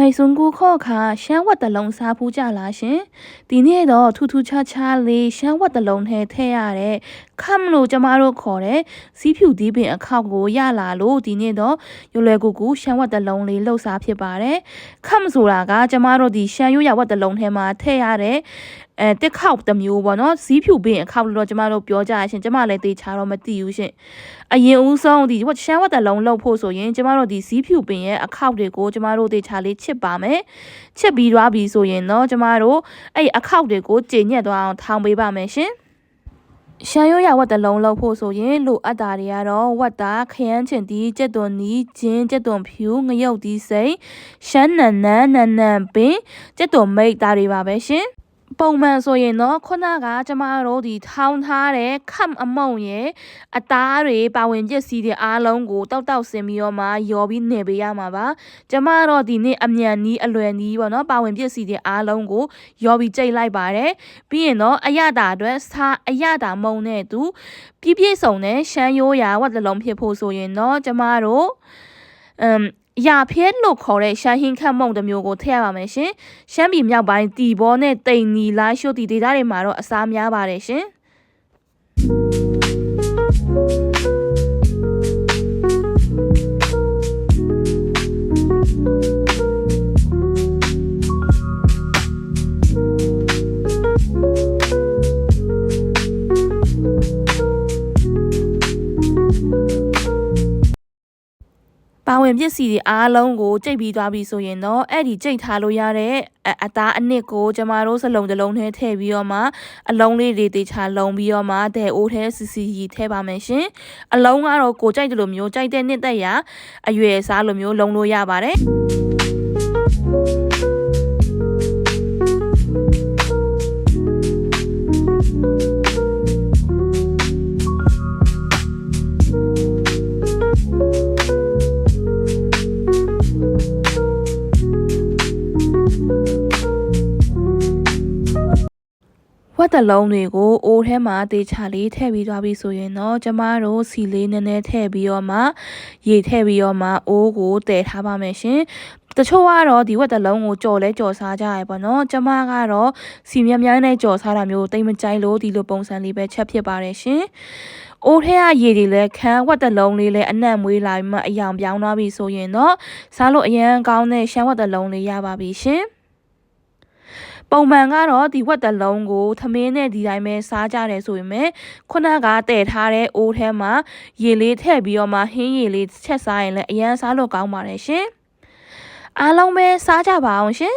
မိတ်ဆွန်ကိုခော့ခါရှမ်းဝတ်တလုံးစားဖူးကြလားရှင်ဒီနေ့တော့ထူးထူးခြားခြားလေးရှမ်းဝတ်တလုံးထဲထည့်ရတဲ့ခမ်လို့ကျမတို့ခေါ်တဲ့စီးဖြူသီးပင်အခောက်ကိုရလာလို့ဒီနေ့တော့ရွယ်လွယ်ကူကူရှမ်းဝတ်တလုံးလေးလှုပ်စားဖြစ်ပါတယ်ခမ်ဆိုတာကကျမတို့ဒီရှမ်းရိုးရဝတ်တလုံးထဲမှာထည့်ရတဲ့အဲတက်ခောက်တစ်မျိုးပေါ့နော်ဇီးဖြူပင်အခောက်လို့တော့ကျမတို့ပြောကြရရှင်ကျမလည်းသေချာတော့မသိဘူးရှင်အရင်ဦးဆုံးဒီဝတ်ရှမ်းဝတ်တလုံးလှုပ်ဖို့ဆိုရင်ကျမတို့ဒီဇီးဖြူပင်ရဲ့အခောက်တွေကိုကျမတို့သေချာလေးချစ်ပါမယ်ချစ်ပြီးသွားပြီဆိုရင်တော့ကျမတို့အဲ့အခောက်တွေကိုကြည်ညက်သွားအောင်ထောင်ပေးပါမယ်ရှင်ရှမ်းရိုးရဝတ်တလုံးလောက်ဖို့ဆိုရင်လိုအပ်တာတွေကတော့ဝတ်သားခရမ်းချင်တီးကြက်သွန်နီးဂျင်းကြက်သွန်ဖြူငရုတ်တီးစိမ့်ရှမ်းနန်နန်နန်နန်ပင်ကြက်သွန်မိတ်ဒါတွေပါပဲရှင် ပုံမှန်ဆိုရင်တော့ခုနကကျမတို့ဒီထောင်းထားတဲ့ခမ်အမုံရဲ့အသားတွေပါဝင်ပစ္စည်းတွေအားလုံးကိုတောက်တောက်ဆင်ပြီးတော့မှယော်ပြီးနေပေးရမှာပါကျမတို့ဒီနေ့အမြန်နီးအလွယ်နီးပေါ့နော်ပါဝင်ပစ္စည်းတွေအားလုံးကိုယော်ပြီးကြိတ်လိုက်ပါတယ်ပြီးရင်တော့အရတာအတွက်စားအရတာမုံနဲ့သူပြည့်ပြည့်စုံတဲ့ရှမ်းရိုးရာဝတ်တလုံးဖြစ်ဖို့ဆိုရင်တော့ကျမတို့အမ် ရာဖျဲလို့ခေါ်တဲ့ရှမ်းဟင်းခတ်မုံတစ်မျိုးကိုထည့်ရပါမယ်ရှင်။ရှမ်းပြည်မြောက်ပိုင်းတီဘောနဲ့တိန်နီလာရှို့တီဒေသတွေမှာတော့အစားများပါတယ်ရှင်။ပါ ဝင်ပစ္စည်းတွေအားလုံးကိုကြိတ်ပြီးသွားပြီဆိုရင်တော့အဲ့ဒီကြိတ်ထားလို့ရတဲ့အအသားအနစ်ကိုကျမတို့စလုံးတစ်လုံးထဲထည့်ပြီးတော့မှအလုံးလေးတွေတေချာလုံးပြီးတော့မှဒဲအိုးထဲစီစီရီထည့်ပါမယ်ရှင်။အလုံးကတော့ကိုကြိုက်တယ်လို့မျိုးကြိုက်တဲ့နှစ်သက်ရာအရွယ်အစားလိုမျိုးလုံးလို့ရပါတယ်။ ဝတ်တလုံးတွေကိုအိုးထဲမှာတေချာလေးထည့်ပြီးသွားပြီဆိုရင်တော့ကျမတို့စီလေးနည်းနည်းထည့်ပြီးတော့မှရေထည့်ပြီးတော့မှအိုးကိုတည်ထားပါမယ်ရှင်တချို့ကတော့ဒီဝက်တလုံးကိုကြော်လဲကြော်စားကြရပေါ့နော်ကျမကတော့စီမြများနဲ့ကြော်စားတာမျိုးတိတ်မကြိုက်လို့ဒီလိုပုံစံလေးပဲချက်ဖြစ်ပါတယ်ရှင်အိုးထဲကရေတွေလည်းခန်းဝက်တလုံးလေးလည်းအနံ့မွေးလာပြီးမှအယောင်ပြောင်းသွားပြီဆိုရင်တော့စားလို့အရန်ကောင်းတဲ့ရှမ်းဝက်တလုံးလေးရပါပြီရှင် ပုံမှန်ကတော့ဒီဝက်တလုံးကိုသမင်းနဲ့ဒီတိုင်းပဲစားကြတယ်ဆိုရင်လည်းခုနကတည်ထားတဲ့အိုးထဲမှာရေလေးထည့်ပြီးတော့မှဟင်းရေလေးချက်စားရင်လည်းအရန်စားလို့ကောင်းပါတယ်ရှင်အားလုံးပဲစားကြပါအောင်ရှင်